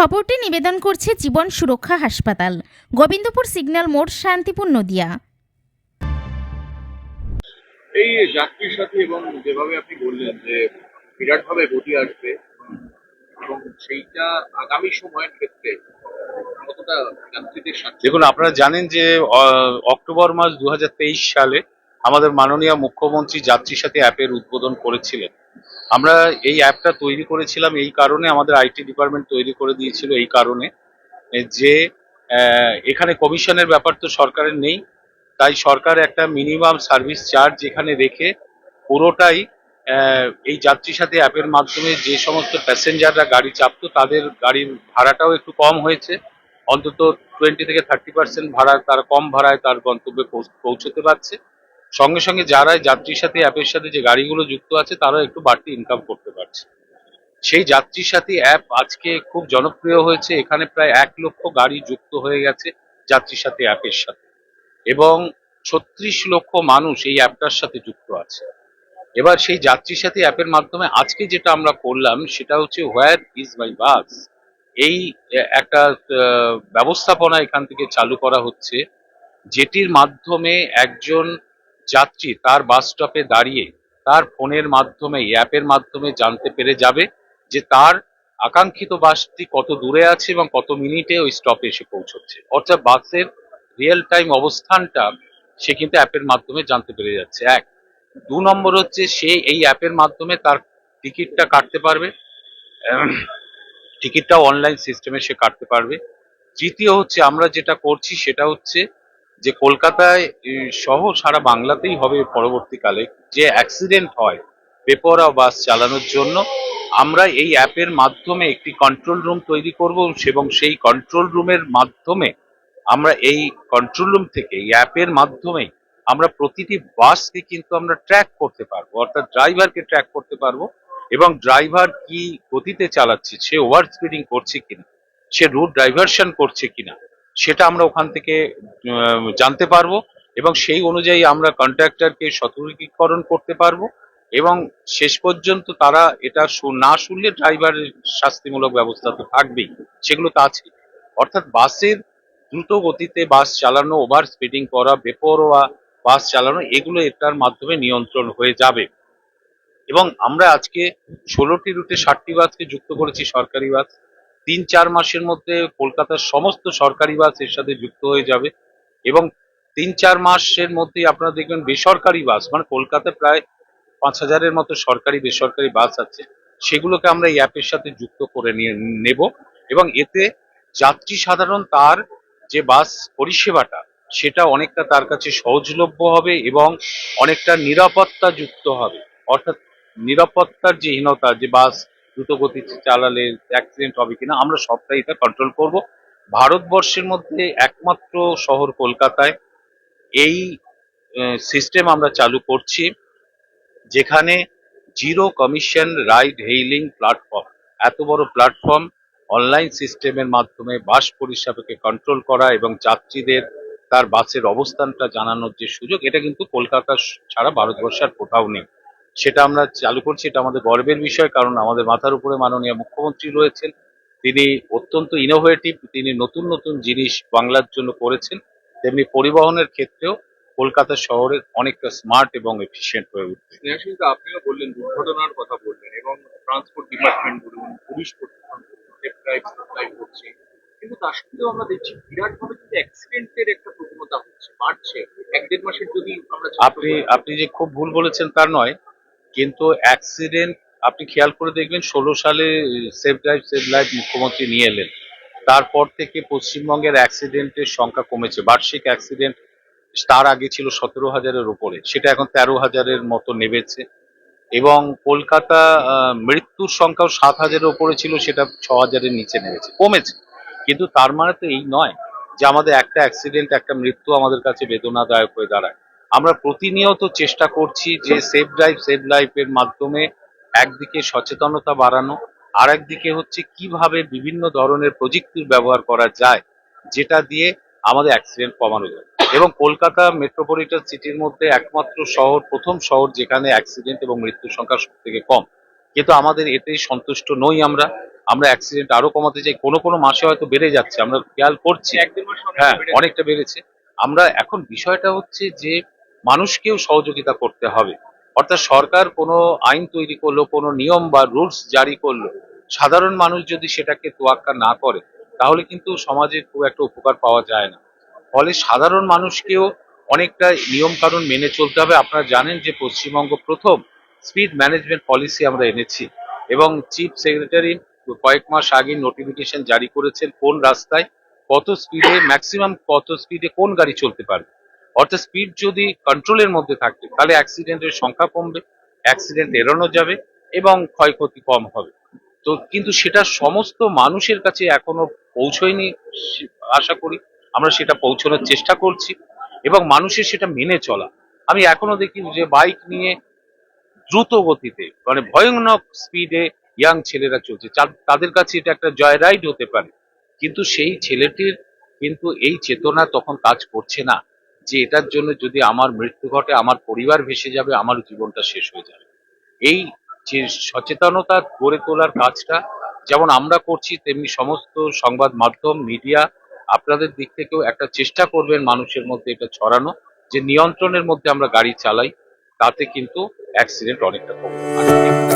খবরটি নিবেদন করছে জীবন সুরক্ষা হাসপাতাল। গোবিন্দপুর সিগন্যাল মোড় শান্তিপুর নদিয়া। এই যাত্রীর সাথে এবং যেভাবে আপনি বললেন যে বিরাটভাবে গতি আসবে এবং সেইটা আগামী সময়ের ক্ষেত্রে কতটা যাত্রীদের স্বার্থে দেখুন আপনারা জানেন যে অক্টোবর মাস দু হাজার তেইশ সালে আমাদের মাননীয় মুখ্যমন্ত্রী যাত্রী সাথে অ্যাপের উদ্বোধন করেছিলেন। আমরা এই অ্যাপটা তৈরি করেছিলাম এই কারণে আমাদের আইটি ডিপার্টমেন্ট তৈরি করে দিয়েছিল এই কারণে, যে এখানে কমিশনের ব্যাপার তো সরকারের নেই, তাই সরকার একটা মিনিমাম সার্ভিস চার্জ এখানে রেখে পুরোটাই এই যাত্রী সাথে অ্যাপের মাধ্যমে যে সমস্ত প্যাসেঞ্জাররা গাড়ি চাপতো তাদের গাড়ির ভাড়াটাও একটু কম হয়েছে। অন্তত টোয়েন্টি থেকে থার্টি পার্সেন্ট ভাড়া তারা কম ভাড়ায় তার গন্তব্যে পৌঁছতে পারছে। সঙ্গে সঙ্গে যারা যাত্রীর সাথে অ্যাপের সাথে যে গাড়িগুলো যুক্ত আছে তারাও একটু বাড়তি ইনকাম করতে পারছে। সেই যাত্রী সাথী অ্যাপ আজকে খুব জনপ্রিয় হয়েছে। এখানে প্রায় এক লক্ষ গাড়ি যুক্ত হয়ে গেছে যাত্রী সাথী অ্যাপের সাথে। এবং ছত্রিশ লক্ষ মানুষ এই অ্যাপটার সাথে যুক্ত আছে। এবার সেই যাত্রী সাথী অ্যাপের মাধ্যমে আজকে যেটা আমরা করলাম, সেটা হচ্ছে হোয়ার ইজ মাই বাস এই একটা ব্যবস্থাপনা এখান থেকে চালু করা হচ্ছে, যেটির মাধ্যমে একজন যাত্রী তার বাস স্টপে দাঁড়িয়ে তার ফোনের মাধ্যমে অ্যাপের মাধ্যমে জানতে পেরে যাবে যে তার আকাঙ্ক্ষিত বাসটি কত দূরে আছে এবং কত মিনিটে ওই স্টপে এসে পৌঁছচ্ছে। অর্থাৎ বাসের রিয়েল টাইম অবস্থানটা সে কিন্তু অ্যাপের মাধ্যমে জানতে পেরে যাচ্ছে। এক। দু নম্বর হচ্ছে সে এই অ্যাপের মাধ্যমে তার টিকিটটা কাটতে পারবে। উম, টিকিটটাও অনলাইন সিস্টেমে সে কাটতে পারবে। তৃতীয় হচ্ছে আমরা যেটা করছি সেটা হচ্ছে যে কলকাতায় সহ সারা বাংলাতেই হবে পরবর্তীকালে যে অ্যাক্সিডেন্ট হয় বেপরা বাস চালানোর জন্য, আমরা এই অ্যাপের মাধ্যমে একটি কন্ট্রোল রুম তৈরি করব এবং সেই কন্ট্রোল রুমের মাধ্যমে আমরা এই কন্ট্রোল রুম থেকে, এই অ্যাপের মাধ্যমে আমরা প্রতিটি বাসকে কিন্তু আমরা ট্র্যাক করতে পারব, অর্থাৎ ড্রাইভারকে ট্র্যাক করতে পারব এবং ড্রাইভার কি গতিতে চালাচ্ছে, সে ওভার স্পিডিং করছে কিনা, সে রুট ডাইভারশন করছে কিনা সেটা আমরা ওখান থেকে জানতে পারব এবং সেই অনুযায়ী আমরা কন্ট্রাক্টরকে সতর্কীকরণ করতে পারব এবং শেষ পর্যন্ত তারা এটা না শুনলে ড্রাইভারের শাস্তিমূলক ব্যবস্থা তো থাকবেই, সেগুলো তো আছে। অর্থাৎ বাসের দ্রুত গতিতে বাস চালানো ওভার স্পিডিং করা, বেপরোয়া বাস চালানো, এগুলো এটার মাধ্যমে নিয়ন্ত্রণ হয়ে যাবে। এবং আমরা আজকে ষোলোটি রুটে ষাটটি বাসকে যুক্ত করেছি, সরকারি বাস। তিন চার মাসের মধ্যে কলকাতার সমস্ত সরকারি বাসের সাথে যুক্ত হয়ে যাবে এবং তিন চার মাসের মধ্যেই আপনারা দেখবেন বেসরকারি বাস মানে কলকাতায় প্রায় পাঁচ হাজারের মতো সরকারি, বেসরকারি বাস আছে। সেগুলোকে আমরা এই অ্যাপের সাথে যুক্ত করে নিয়ে নেব এবং এতে যাত্রী সাধারণ তার যে বাস পরিষেবাটা, সেটা অনেকটা তার কাছে সহজলভ্য হবে এবং অনেকটা নিরাপত্তা যুক্ত হবে। অর্থাৎ নিরাপত্তার যে হীনতা, যে বাস দ্রুত গতিতে চালালে অ্যাক্সিডেন্ট হবে কিনা, আমরা সবটাই এটা কন্ট্রোল করব। ভারতবর্ষের মধ্যে একমাত্র শহর কলকাতায় এই সিস্টেম আমরা চালু করছি, যেখানে zero commission ride hailing platform এত বড় প্ল্যাটফর্ম অনলাইন সিস্টেমের মাধ্যমে বাস পরিষেবাকে কন্ট্রোল করা এবং যাত্রীদের তার বাসের অবস্থানটা জানানোর যে সুযোগ, এটা কিন্তু কলকাতা ছাড়া ভারতবর্ষের কোথাও নেই। সেটা আমরা চালু করছি এটা আমাদের গর্বের বিষয় কারণ আমাদের মাথার উপরে মাননীয় মুখ্যমন্ত্রী রয়েছেন। তিনি অত্যন্ত ইনোভেটিভ তিনি নতুন নতুন জিনিস বাংলার জন্য করেছেন। তেমনি পরিবহনের ক্ষেত্রেও কলকাতা শহরে অনেকটা স্মার্ট এবং এফিসিয়েন্ট হয়ে উঠবে। আপনিও বললেন দুর্ঘটনার কথা বললেন এবং ট্রান্সপোর্ট ডিপার্টমেন্ট বলুন পুলিশ করছে। কিন্তু তার সত্ত্বেও আমরা দেখছি বিরাট ভাবে কিন্তু অ্যাক্সিডেন্টের একটা প্রবণতা হচ্ছে বাড়ছে। এক দেড় মাসের যদি আমরা আপনি আপনি যে খুব ভুল বলেছেন তার নয় কিন্তু অ্যাক্সিডেন্ট আপনি খেয়াল করে দেখবেন, ষোলো সালে সেফ ড্রাইভ সেভ লাইফ মুখ্যমন্ত্রী নিয়ে এলেন। তারপর থেকে পশ্চিমবঙ্গের অ্যাক্সিডেন্টের সংখ্যা কমেছে। বার্ষিক অ্যাক্সিডেন্ট তার আগে ছিল সতেরো হাজারের উপরে। সেটা এখন তেরো হাজারের মতো নেমেছে। এবং কলকাতা মৃত্যুর সংখ্যাও সাত হাজারের উপরে ছিল, সেটা ছ হাজারের নিচে নেমেছে। কমেছে। কিন্তু তার মানে তো এই নয় যে আমাদের একটা অ্যাক্সিডেন্ট একটা মৃত্যু আমাদের কাছে বেদনাদায়ক হয়ে দাঁড়ায়। আমরা প্রতিনিয়ত চেষ্টা করছি যে সেফ ড্রাইভ সেভ লাইফের মাধ্যমে একদিকে সচেতনতা বাড়ানো আর একদিকে হচ্ছে কীভাবে বিভিন্ন ধরনের প্রযুক্তির ব্যবহার করা যায় যেটা দিয়ে আমাদের অ্যাক্সিডেন্ট কমানো যায়। এবং কলকাতা মেট্রোপলিটন সিটির মধ্যে একমাত্র শহর প্রথম শহর যেখানে অ্যাক্সিডেন্ট এবং মৃত্যুর সংখ্যা সব থেকে কম। কিন্তু আমাদের এতেই সন্তুষ্ট নই আমরা। আমরা অ্যাক্সিডেন্ট আরও কমাতে চাই। কোনো কোনো মাসে হয়তো বেড়ে যাচ্ছে। আমরা খেয়াল করছি। হ্যাঁ অনেকটা বেড়েছে। আমরা এখন বিষয়টা হচ্ছে যে মানুষকেও সহযোগিতা করতে হবে। অর্থাৎ সরকার কোনো আইন তৈরি করল, কোনো নিয়ম বা রুলস জারি করল, সাধারণ মানুষ যদি সেটাকে তোয়াক্কা না করে, তাহলে কিন্তু সমাজে খুব একটা উপকার পাওয়া যায় না। ফলে সাধারণ মানুষকেও অনেকটা নিয়ম কানুন মেনে চলতে হবে। আপনারা জানেন যে পশ্চিমবঙ্গ প্রথম স্পিড ম্যানেজমেন্ট পলিসি আমরা এনেছি এবং চিফ সেক্রেটারি কয়েক মাস আগে নোটিফিকেশন জারি করেছেন কোন রাস্তায় কত স্পিডে ম্যাক্সিমাম কত স্পিডে কোন গাড়ি চলতে পারবে। অর্থাৎ স্পিড যদি কন্ট্রোলের মধ্যে থাকে, তাহলে অ্যাক্সিডেন্টের সংখ্যা কমবে অ্যাক্সিডেন্ট এড়ানো যাবে এবং ক্ষয়ক্ষতি কম হবে। তো কিন্তু সেটা সমস্ত মানুষের কাছে এখনও পৌঁছয়নি, আশা করি। আমরা সেটা পৌঁছানোর চেষ্টা করছি এবং মানুষের সেটা মেনে চলা। আমি এখনও দেখি যে বাইক নিয়ে দ্রুত গতিতে মানে ভয়ানক স্পিডে ইয়াং ছেলেরা চলছে। তাদের কাছে এটা একটা জয় রাইড হতে পারে। কিন্তু সেই ছেলেটির কিন্তু এই চেতনা তখন কাজ করছে না। যে এটার জন্য যদি আমার মৃত্যু ঘটে, আমার পরিবার ভেসে যাবে, আমার জীবনটা শেষ হয়ে যাবে। এই যে সচেতনতা গড়ে তোলার কাজটা, যেমন আমরা করছি, তেমনি সমস্ত সংবাদ মাধ্যম, মিডিয়া, আপনাদের দিক থেকেও একটা চেষ্টা করবেন মানুষের মধ্যে এটা ছড়ানো, যে নিয়ন্ত্রণের মধ্যে আমরা গাড়ি চালাই, তাতে কিন্তু অ্যাক্সিডেন্ট অনেকটা কমে